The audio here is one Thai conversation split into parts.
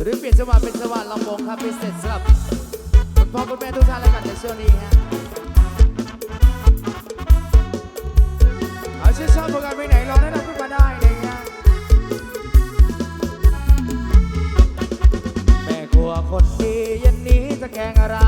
หรือเปลี่ยนจังหวะเป็นจังหวะลำวงครับพิเศษสำหรับคุณพ่อคุณแม่ทุกท่านแล้วกันในช่วงนี้ฮะเอาชื่นชอบผลงานเพไปไหนรองแนะนำขึ้นมาได้เลยฮะแม่กลัวคนดีเย็นนี้จะแกงอะไร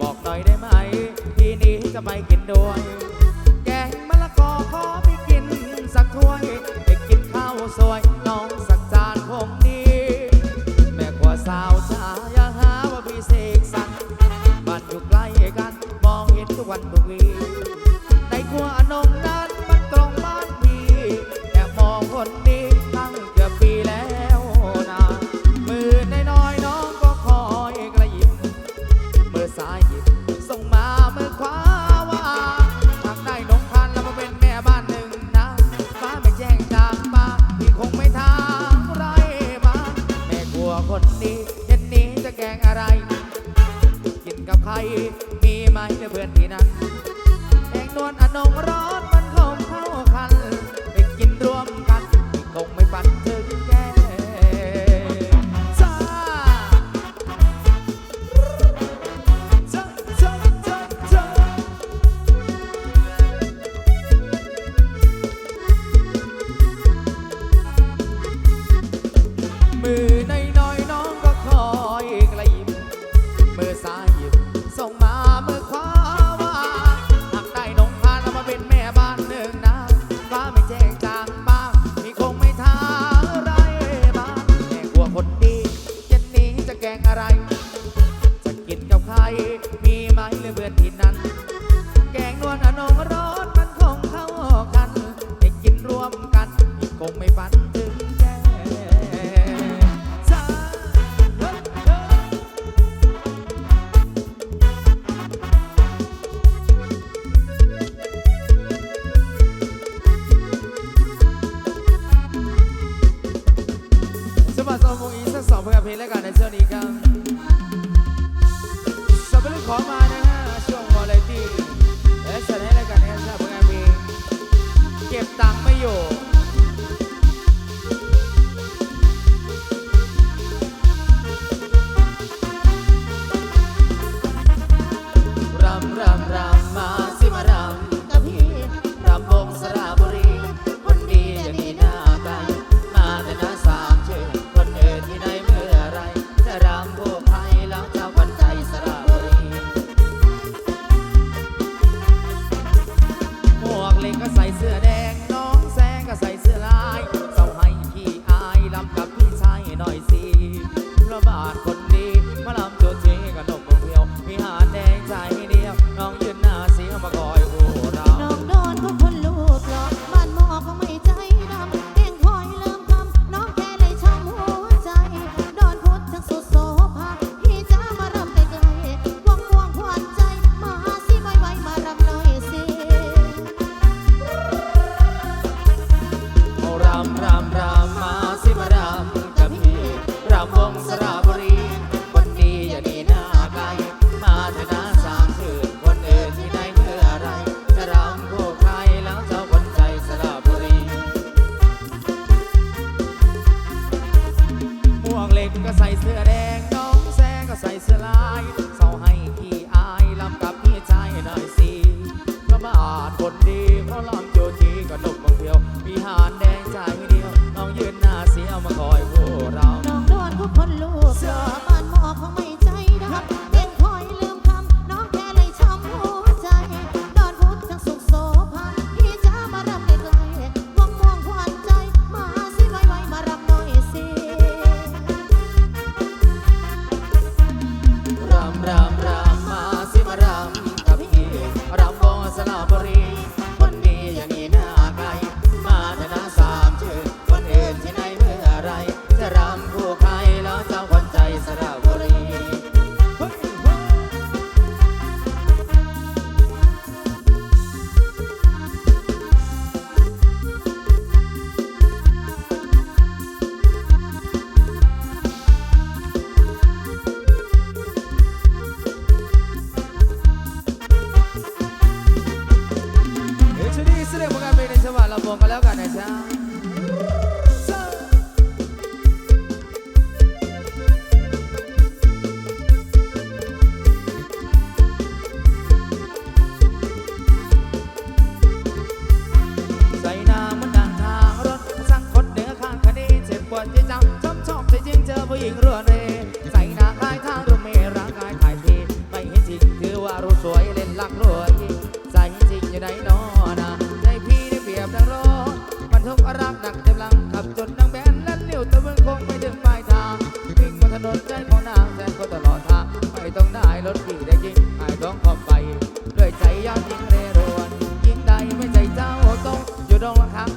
บอกหน่อยได้ไหม ทีนี้จะไม่กินด้วย แกงมะละกอขอไปกินสักถ้วยไปกินข้าวสวย Radio. แล้วกันนะจ๊ะ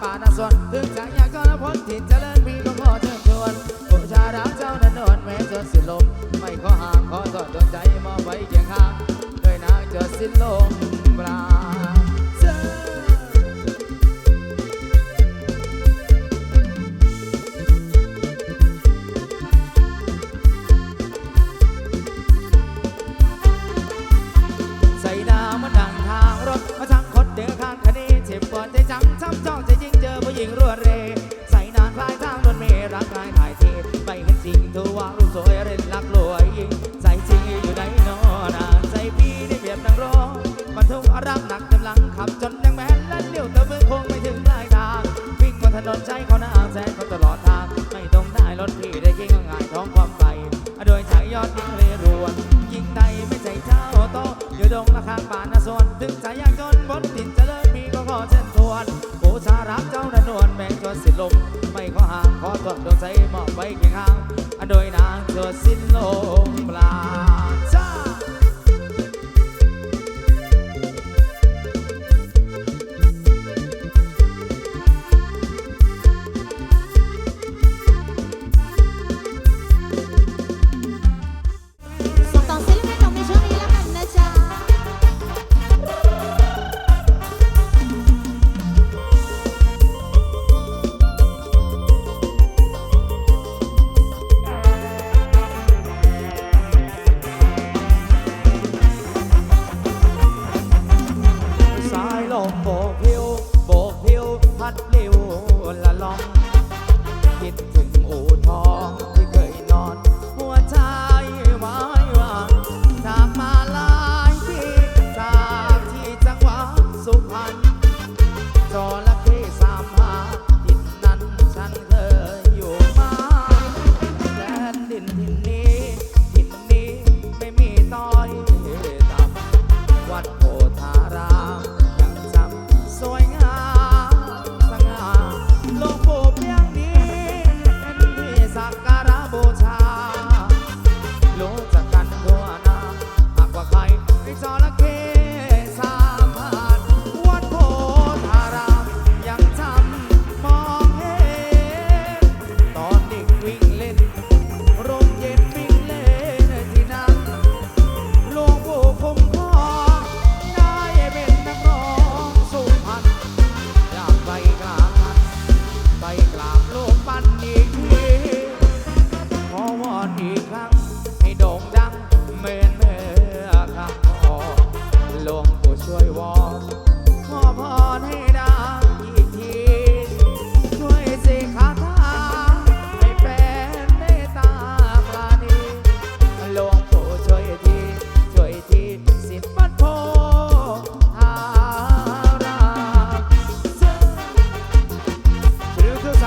ป่านาสวนถึงจากยากก็ลพ้นถิ่นเจริญพี่ก็ขอเชิญชวนผู้ชาดาเจ้านันนวลแม้จนสิ้นลมไม่ขอห่างขอสอดดวงใจมอบไว้เคียงข้างด้วยนางจนสิ้นลมายรถพี่ได้ยิ่งง่ายท้องความไปโดยฉายยอดยิ่งเลยรวนยิ่งไทยไม่ใจเจ้าโตอยู่ดงละข้างป่านาสวนถึงสายยากจนบนดินจะเจริญมีก็ขอเชิญชวนผู้สารักเจ้าระนวนแม่งชวนสิ้นลมไม่ขอห่างขอตนดวงใจมอบไว้เคียงข้างโดยนางชวนสิ้นลมปลา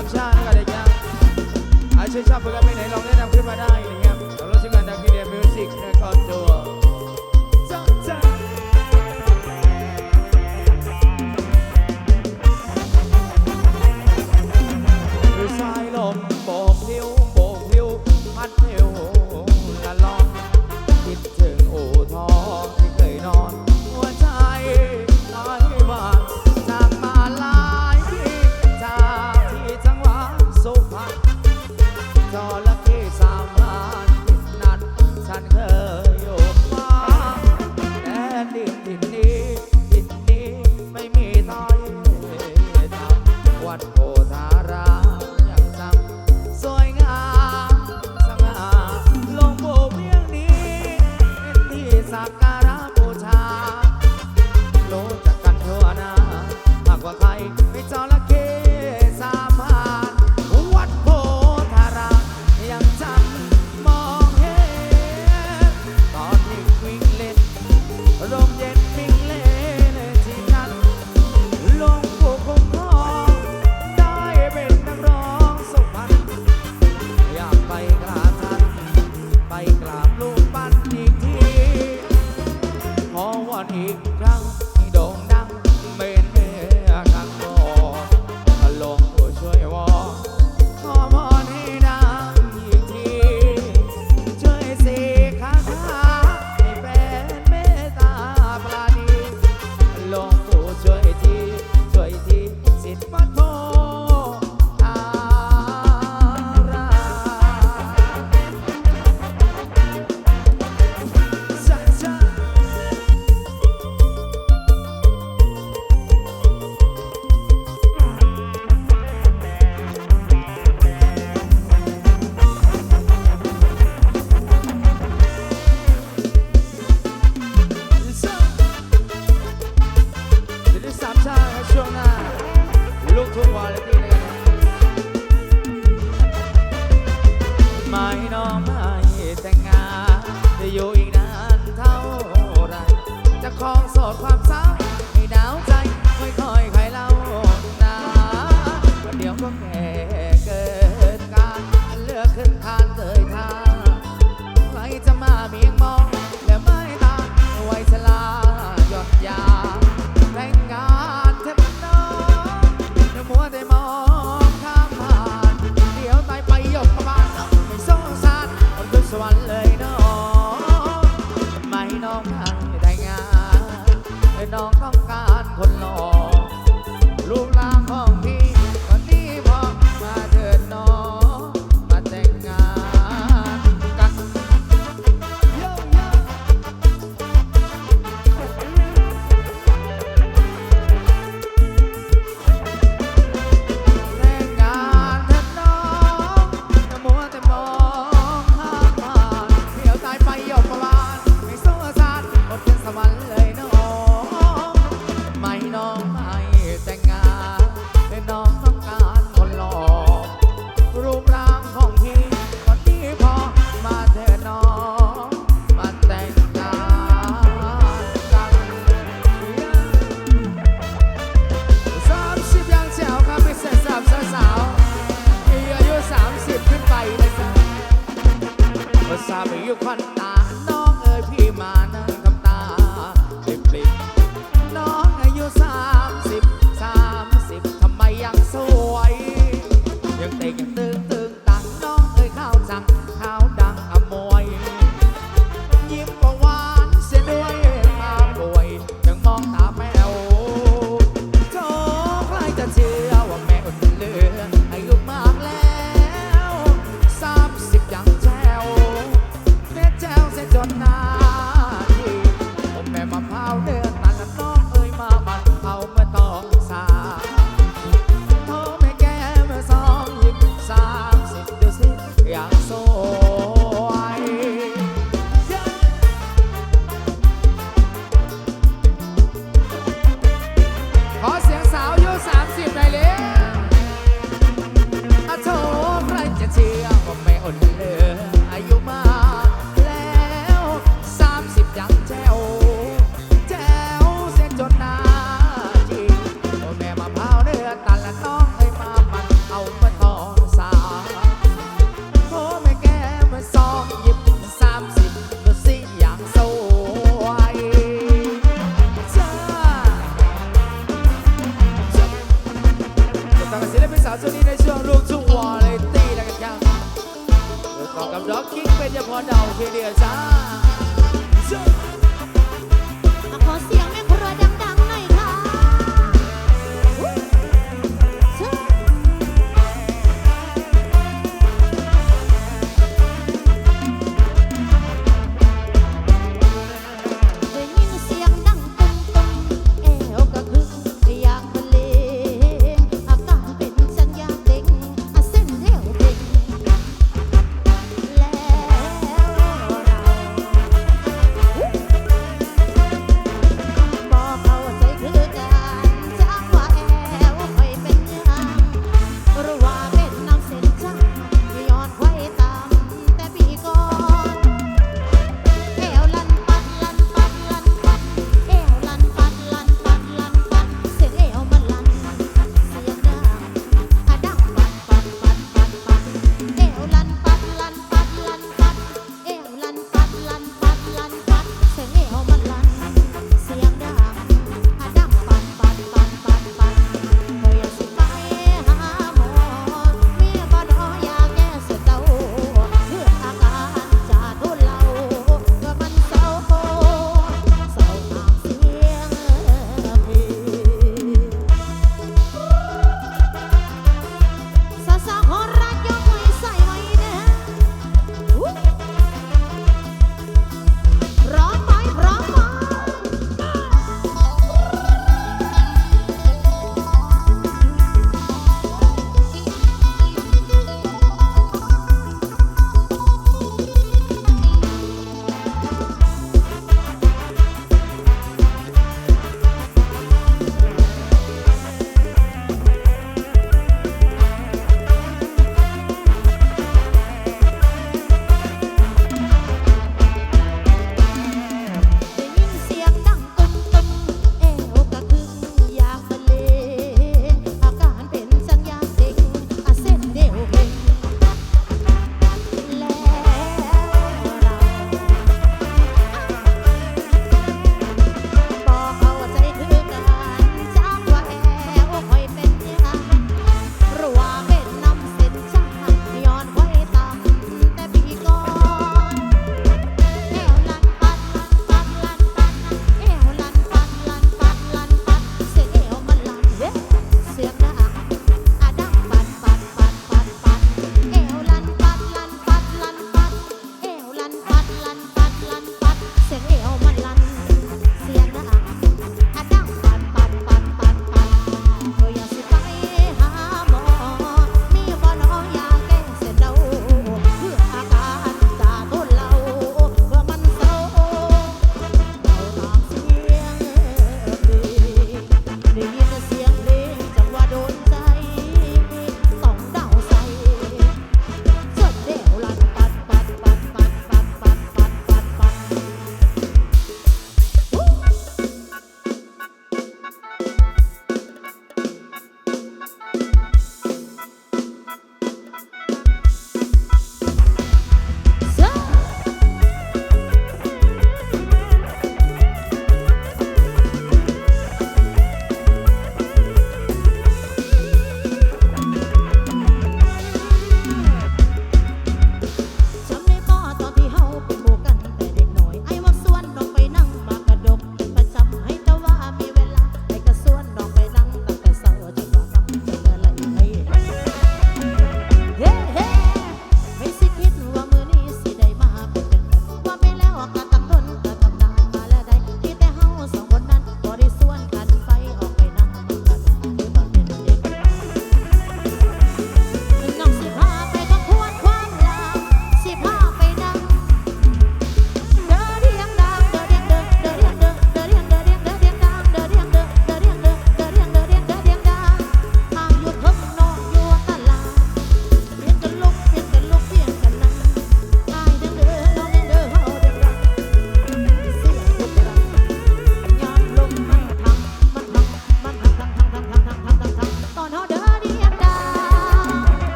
ามชาติแล้กันเด็กยังอาชีพชาติฝึกกันไปไหนลองแนะนำขึ้นมาได้ ดค